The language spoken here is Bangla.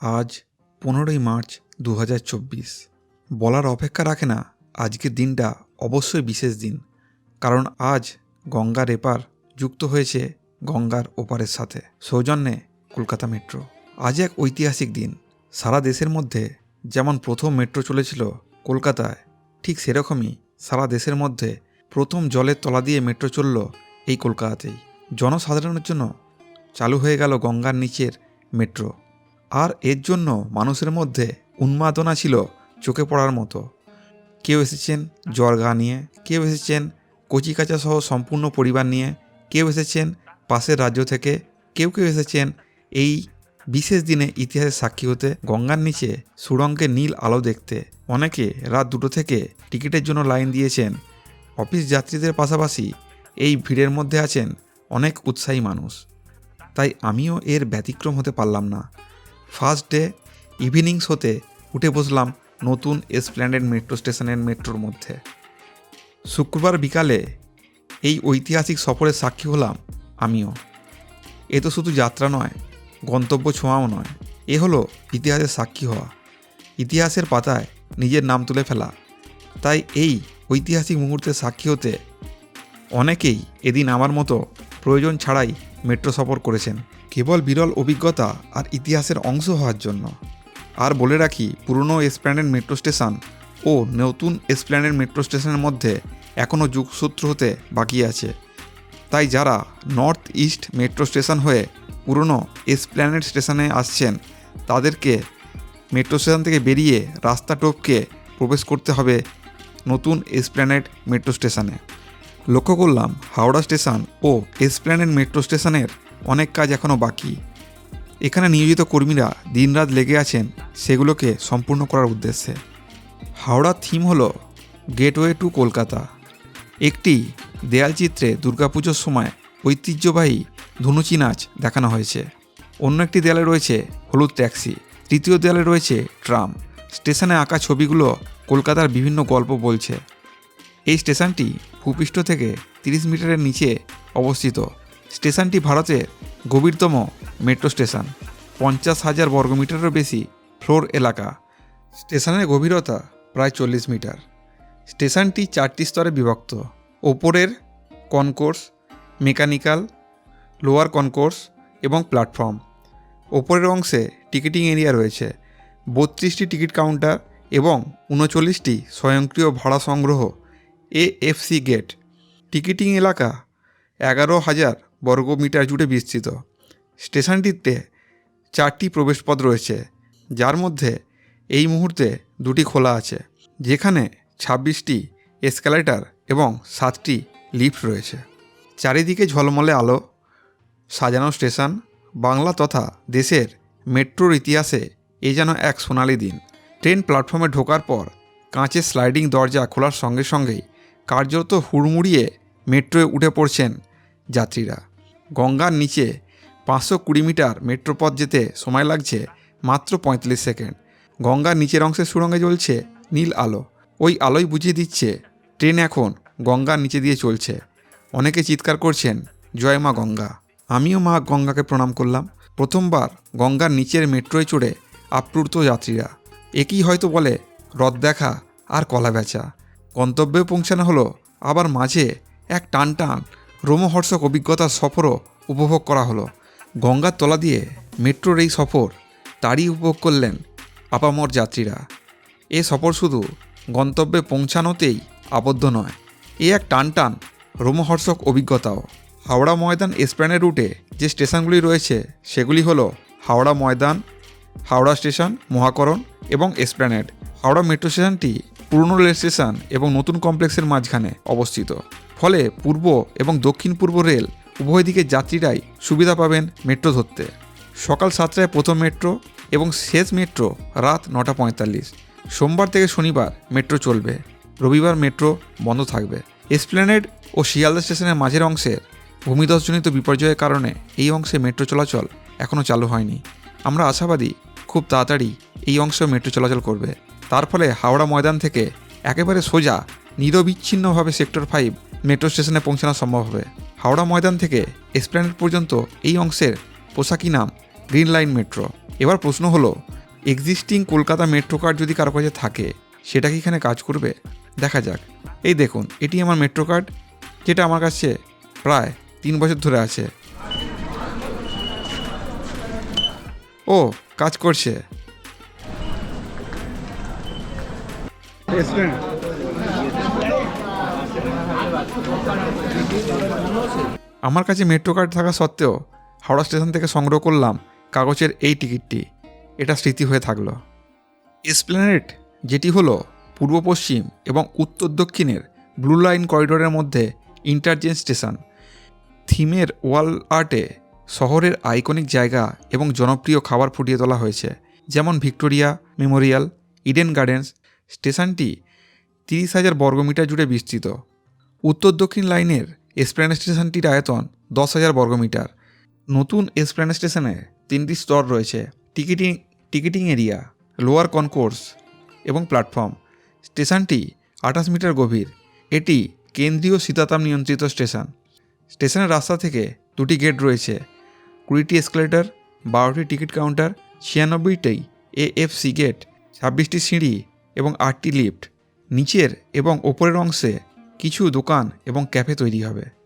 আজ পনেরোই মার্চ দু হাজার চব্বিশ। বলার অপেক্ষা রাখে না, আজকের দিনটা অবশ্যই বিশেষ দিন, কারণ আজ গঙ্গার এপার যুক্ত হয়েছে গঙ্গার ওপারের সাথে। সৌজন্যে কলকাতা মেট্রো। আজ এক ঐতিহাসিক দিন, সারা দেশের মধ্যে যেমন প্রথম মেট্রো চলেছিল কলকাতায়, ঠিক সেরকমই সারা দেশের মধ্যে প্রথম জলের তলা দিয়ে মেট্রো চলল এই কলকাতাতেই। জনসাধারণের জন্য চালু হয়ে গেল গঙ্গার নিচের মেট্রো। আর এর জন্য মানুষের মধ্যে উন্মাদনা ছিল চোখে পড়ার মতো। কেউ এসেছেন জ্বর গা নিয়ে, কেউ এসেছেন কচিকাচা সহ সম্পূর্ণ পরিবার নিয়ে, কেউ এসেছেন পাশের রাজ্য থেকে, কেউ কেউ এসেছেন এই বিশেষ দিনে ইতিহাসের সাক্ষী হতে গঙ্গার নিচে সুড়ঙ্গের নীল আলো দেখতে। অনেকে রাত দুটো থেকে টিকিটের জন্য লাইন দিয়েছেন। অফিস যাত্রীদের পাশাপাশি এই ভিড়ের মধ্যে আছেন অনেক উৎসাহী মানুষ। তাই আমিও এর ব্যতিক্রম হতে পারলাম না। ফার্স্ট ডে ইভিনিং শোতে উঠে বসলাম নতুন এসপ্ল্যান্ডেড মেট্রো স্টেশনের মেট্রোর মধ্যে। শুক্রবার বিকালে এই ঐতিহাসিক সফরের সাক্ষী হলাম আমিও। এ তো শুধু যাত্রা নয়, গন্তব্য ছোঁয়াও নয়, এ হলো ইতিহাসের সাক্ষী হওয়া। ইতিহাসের পাতায় নিজের নাম তুলে ফেলা। তাই এই ঐতিহাসিক মুহূর্তের সাক্ষী হতে অনেকেই এদিন আমার মতো প্রয়োজন ছাড়াই মেট্রো সফর করেছেন। কেবল বিরল অভিজ্ঞতা আর ইতিহাসের অংশ হওয়ার জন্য। আর বলে রাখি, পুরনো এসপ্ল্যানেড মেট্রো স্টেশন ও নতুন এসপ্ল্যানেড মেট্রো স্টেশনের মধ্যে এখনও যুগসূত্র হতে বাকি আছে। তাই যারা নর্থ ইস্ট মেট্রো স্টেশন হয়ে পুরনো এসপ্ল্যানেড স্টেশনে আসছেন, তাদেরকে মেট্রো স্টেশন থেকে বেরিয়ে রাস্তা টোপকে প্রবেশ করতে হবে নতুন এসপ্ল্যানেড মেট্রো স্টেশনে। লক্ষ্য করলাম, হাওড়া স্টেশন ও এসপ্ল্যানেড মেট্রো স্টেশনের অনেক কাজ এখনও বাকি। এখানে নিয়োজিত কর্মীরা দিনরাত লেগে আছেন সেগুলোকে সম্পূর্ণ করার উদ্দেশ্যে। হাওড়ার থিম হলো গেটওয়ে টু কলকাতা। একটি দেয়ালচিত্রে দুর্গাপুজোর সময় ঐতিহ্যবাহী ধনুচি নাচ দেখানো হয়েছে। অন্য একটি দেয়ালে রয়েছে হলুদ ট্যাক্সি, তৃতীয় দেয়ালে রয়েছে ট্রাম। স্টেশনে আঁকা ছবিগুলো কলকাতার বিভিন্ন গল্প বলছে। এই স্টেশনটি ভূপৃষ্ঠ থেকে তিরিশ মিটারের নিচে অবস্থিত। স্টেশনটি ভারতের গভীরতম মেট্রো স্টেশন, পঞ্চাশ হাজার বর্গমিটারেরও বেশি ফ্লোর এলাকা। স্টেশনের গভীরতা প্রায় চল্লিশ মিটার। স্টেশনটি চারটি স্তরে বিভক্ত। ওপরের কনকোর্স, মেকানিক্যাল, লোয়ার কনকোর্স এবং প্ল্যাটফর্ম। ওপরের অংশে টিকিটিং এরিয়া রয়েছে। বত্রিশটি টিকিট কাউন্টার এবং উনচল্লিশটি স্বয়ংক্রিয় ভাড়া সংগ্রহ এএফসি গেট টিকিটিং এলাকা এগারো হাজার বর্গমিটার জুড়ে বিস্তৃত। স্টেশনটিতে চারটি প্রবেশপথ রয়েছে, যার মধ্যে এই মুহূর্তে দুটি খোলা আছে, যেখানে ছাব্বিশটি এসকালেটার এবং সাতটি লিফট রয়েছে। চারিদিকে ঝলমলে আলো, সাজানো স্টেশন, বাংলা তথা দেশের মেট্রোর ইতিহাসে এ যেন এক সোনালি দিন। ট্রেন প্ল্যাটফর্মে ঢোকার পর কাঁচের স্লাইডিং দরজা খোলার সঙ্গে সঙ্গেই কার্যত হুড়মুড়িয়ে মেট্রোয় উঠে পড়ছেন যাত্রীরা। গঙ্গার নিচে পাঁচশো কুড়ি মিটার মেট্রো পথ যেতে সময় লাগছে মাত্র পঁয়তাল্লিশ সেকেন্ড। গঙ্গার নিচের অংশের সুরঙ্গে জ্বলছে নীল আলো। ওই আলোই বুঝিয়ে দিচ্ছে, ট্রেন এখন গঙ্গার নিচে দিয়ে চলছে। অনেকে চিৎকার করছেন, জয় মা গঙ্গা। আমিও মা গঙ্গাকে প্রণাম করলাম। প্রথমবার গঙ্গার নিচের মেট্রোয় চড়ে আপ্লুত যাত্রীরা। একই হয়তো বলে হ্রদ দেখা আর কলা বেচা। গন্তব্যে পৌঁছানো হলো, আবার মাঝে এক টান টান রোমহর্ষক অভিজ্ঞতার সফরও উপভোগ করা হলো। গঙ্গার তলা দিয়ে মেট্রোর এই সফর তারই উপভোগ করলেন আপামর যাত্রীরা। এ সফর শুধু গন্তব্যে পৌঁছানোতেই আবদ্ধ নয়, এ এক টান টান রোমহর্ষক অভিজ্ঞতাও। হাওড়া ময়দান এসপ্ল্যানের রুটে যে স্টেশনগুলি রয়েছে, সেগুলি হলো হাওড়া ময়দান, হাওড়া স্টেশন, মহাকরণ এবং এসপ্ল্যানেড হাওড়া মেট্রো স্টেশনটি পুরনো রেল স্টেশন এবং নতুন কমপ্লেক্সের মাঝখানে অবস্থিত। ফলে পূর্ব এবং দক্ষিণ পূর্ব রেল উভয় দিকের যাত্রীরাই সুবিধা পাবেন মেট্রো ধরতে। সকাল সাতটায় প্রথম মেট্রো এবং শেষ মেট্রো রাত নটা পঁয়তাল্লিশ। সোমবার থেকে শনিবার মেট্রো চলবে। রবিবার মেট্রো বন্ধ থাকবে। এসপ্ল্যানেড ও শিয়ালদা স্টেশনের মাঝের অংশের ভূমিধসজনিত বিপর্যয়ের কারণে এই অংশে মেট্রো চলাচল এখনও চালু হয়নি। আমরা আশাবাদী খুব তাড়াতাড়ি এই অংশেও মেট্রো চলাচল করবে। তার ফলে হাওড়া ময়দান থেকে একেবারে সোজা নিরবিচ্ছিন্নভাবে সেক্টর ফাইভ মেট্রো স্টেশনে পৌঁছানো সম্ভব হবে। হাওড়া ময়দান থেকে এসপ্ল্যানেড পর্যন্ত এই অংশের পোশাকি নাম গ্রিন লাইন মেট্রো। এবার প্রশ্ন হলো, এক্সিস্টিং কলকাতা মেট্রো কার্ড যদি কারও কাছে থাকে, সেটা কি এখানে কাজ করবে? দেখা যাক। এই দেখুন, এটি আমার মেট্রো কার্ড, যেটা আমার কাছে প্রায় তিন বছর ধরে আছে। ও, কাজ করছে। আমার কাছে মেট্রো কার্ড থাকা সত্ত্বেও হাওড়া স্টেশন থেকে সংগ্রহ করলাম কাগজের এই টিকিটটি। এটা স্মৃতি হয়ে থাকল। এসপ্ল্যানেট যেটি হলো পূর্ব পশ্চিম এবং উত্তর দক্ষিণের ব্লু লাইন করিডোরের মধ্যে ইন্টারচেঞ্জ স্টেশন। থিমের ওয়াল আর্টে শহরের আইকনিক জায়গা এবং জনপ্রিয় খাবার ফুটিয়ে তোলা হয়েছে, যেমন ভিক্টোরিয়া মেমোরিয়াল, ইডেন গার্ডেন্স। স্টেশনটি তিরিশ হাজার বর্গমিটার জুড়ে বিস্তৃত। উত্তর দক্ষিণ লাইনের এসপ্ল্যানেড স্টেশনটির আয়তন দশ হাজার বর্গমিটার নতুন এসপ্ল্যানেড স্টেশনে তিনটি স্তর রয়েছে, ticketing ticketing area, lower concourse এবং প্ল্যাটফর্ম। স্টেশনটি আঠাশ মিটার গভীর। এটি কেন্দ্রীয় শীতাতাপ নিয়ন্ত্রিত স্টেশন। স্টেশনের রাস্তা থেকে দুটি গেট রয়েছে, কুড়িটি এসকেলেটর, বারোটি টিকিট কাউন্টার, ছিয়ানব্বইটি এএফসি গেট, ছাব্বিশটি সিঁড়ি এবং আটটি লিফট। নিচের এবং ওপরের অংশে কিছু দোকান এবং ক্যাফে তৈরি হবে।